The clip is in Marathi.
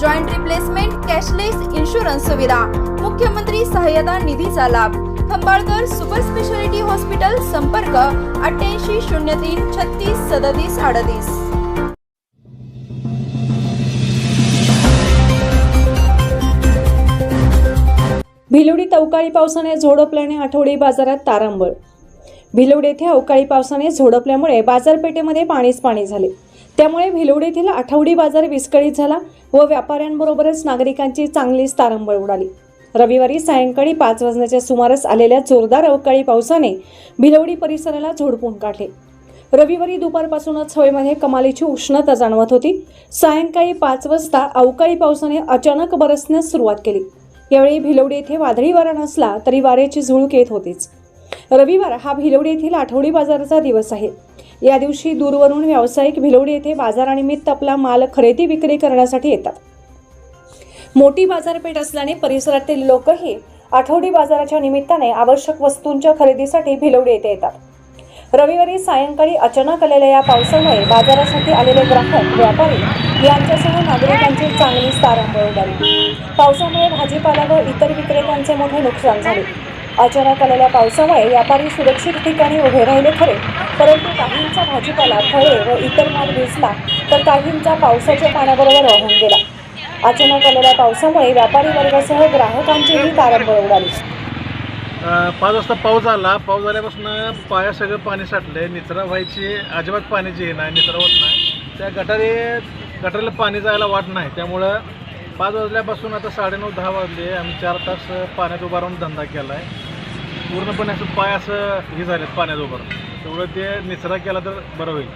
joint replacement cashless insurance सुविधा मुख्यमंत्री सहाय्यता निधीचा लाभ. खंबाळकर सुपर स्पेशालिटी हॉस्पिटल संपर्क अठ्ठ्याऐंशी शून्य तीन छत्तीस सदतीस अडतीस. भिलवडीत अवकाळी पावसाने झोडपल्याने आठवडी बाजारात तारांबळ. भिलवडी येथे अवकाळी पावसाने झोडपल्यामुळे बाजारपेठेमध्ये पाणीच पाणी झाले. त्यामुळे भिलवडी येथील आठवडी बाजार विस्कळीत झाला व व्यापाऱ्यांबरोबरच नागरिकांची चांगलीच तारंबळ उडाली. रविवारी सायंकाळी पाच वाजण्याच्या सुमारास आलेल्या जोरदार अवकाळी पावसाने भिलवडी परिसराला झोडपून काढले. रविवारी दुपारपासूनच हवेमध्ये कमालीची उष्णता जाणवत होती. सायंकाळी पाच वाजता अवकाळी पावसाने अचानक बरसण्यास सुरुवात केली. यावेळी भिलवडी येथे वादळी वारा नसला तरी वाऱ्याची झुळूक येत होतीच. रविवार हा भिलवडी येथील आठवडी बाजाराचा दिवस आहे. या दिवशी दूरवरून व्यावसायिक भिलवडी येथे बाजारानिमित्त आपला माल खरेदी विक्री करण्यासाठी येतात. मोठी बाजारपेठ असल्याने परिसरातील लोकही आठवडी बाजाराच्या निमित्ताने आवश्यक वस्तूंच्या खरेदीसाठी भिलवडी येथे येतात. रविवारी सायंकाळी अचानक आलेल्या या पावसामुळे बाजारासाठी आलेले ग्राहक व्यापारी यांच्यासह नागरिकांची चांगलीच तारांबळ उडाली. पावसामुळे भाजीपाला व इतर विक्रेत्यांचे मोठे नुकसान झाले. अचानक आलेल्या पावसामुळे व्यापारी सुरक्षित ठिकाणी उभे राहिले खरे परंतु काहींचा भाजीपाला फळे व इतर माल भिजला तर काहींचा पावसाच्या पाण्याबरोबर वाहून गेला. अचानक आलेल्या पावसामुळे व्यापारी वर्गासह ग्राहकांचीही तारंबळ उडाली. पाच वाजता पाऊस आला. पाऊस झाल्यापासून पाया सगळं पाणी साठलंय. निचरा व्हायची अजिबात पाणी जे नाही निचरा होत नाही. त्या गटारी गटारीला पाणी जायला वाट नाही. त्यामुळं पाच वाजल्यापासून आता साडेनऊ दहा वाजले. आम्ही चार तास पाण्यात उभारून धंदा केला आहे पूर्णपणे असं पाय असं हे झालेत पाण्यात उभं तेवढं ते निचरा केला तर बरं होईल.